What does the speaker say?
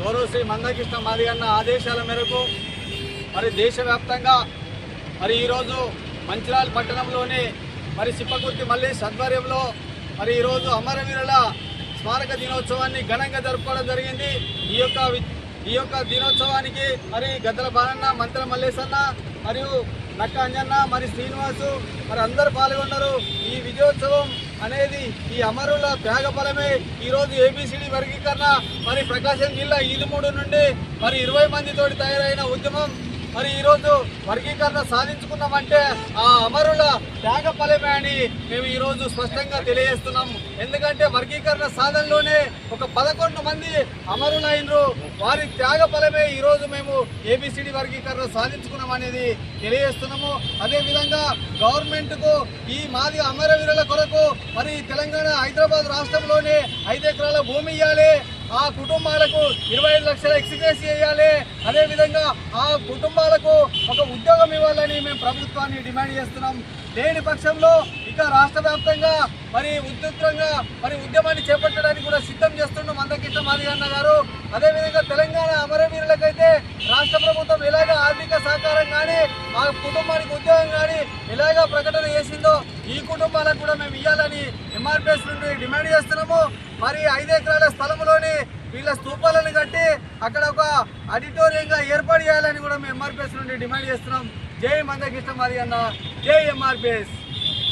గౌరవ శ్రీ మందకృష్ణ మాదిగన్న ఆదేశాల మేరకు మరి దేశవ్యాప్తంగా మరి ఈరోజు మంచిరాల పట్టణంలోని మరి సిప్పకుర్తి మల్లేష్ ఆధ్వర్యంలో మరి ఈరోజు అమరవీరుల స్మారక దినోత్సవాన్ని ఘనంగా జరుపుకోవడం జరిగింది. ఈ యొక్క ఈ యొక్క దినోత్సవానికి మరి గద్దల బాలన్న మంత్ర మల్లేశన్న మరియు నక్క అంజన్న మరి శ్రీనివాసు మరి అందరు పాల్గొన్నారు. ఈ విజయోత్సవం అనేది ఈ అమరుల త్యాగ ఫలమే ఈరోజు ఏబిసిడి వర్గీకరణ మరి ప్రకాశం జిల్లా ఈదుమూడు నుండి మరి ఇరవై మందితోటి తయారైన ఉద్యమం. మరి ఈరోజు వర్గీకరణ సాధించుకున్నామంటే ఆ అమరుల త్యాగ ఫలమే అని మేము ఈరోజు స్పష్టంగా తెలియజేస్తున్నాం. ఎందుకంటే వర్గీకరణ సాధనలోనే ఒక పదకొండు మంది అమరులైనరు. వారి త్యాగ ఫలమే ఈరోజు మేము ఏబిసిడి వర్గీకరణ సాధించుకున్నాం అనేది తెలియజేస్తున్నాము. అదేవిధంగా గవర్నమెంట్కు ఈ మాది అమరవీరుల కొరకు మరి తెలంగాణ హైదరాబాద్ రాష్ట్రంలోనే ఐదు ఎకరాల భూమి ఇవ్వాలి ఆ కుటుంబాలకు ఇరవై ఐదు లక్షల ఎక్స్గ్రేస్ చేయాలి. అదేవిధంగా ఆ కుటుంబాలకు ఒక ఉద్యోగం ఇవ్వాలని మేము ప్రభుత్వాన్ని డిమాండ్ చేస్తున్నాం. లేని పక్షంలో ఇక రాష్ట్ర వ్యాప్తంగా మరి ఉధృతంగా మరి ఉద్యమాన్ని చేపట్టడానికి కూడా సిద్ధం చేస్తున్నాం మందకృష్ణ మాదిగన్న గారు. అదేవిధంగా తెలంగాణ అమరవీరులకైతే రాష్ట్ర ప్రభుత్వం ఎలాగ ఆర్థిక సహకారం కానీ ఆ కుటుంబానికి ఉద్యోగం కానీ ఎలాగ ప్రకటన చేసిందో ఈ కుటుంబాలకు కూడా మేము ఇవ్వాలని ఎంఆర్పిఎస్ నుండి డిమాండ్ చేస్తున్నాము. మరి ఐదు ఎకరాల స్థలంలోని వీళ్ళ స్థూపాలను కట్టి అక్కడ ఒక ఆడిటోరియంగా ఏర్పాటు చేయాలని కూడా మేము ఎంఆర్పిఎస్ నుండి డిమాండ్ చేస్తున్నాం. జై మందకృష్ణ మరి అన్న. జై ఎంఆర్పిఎస్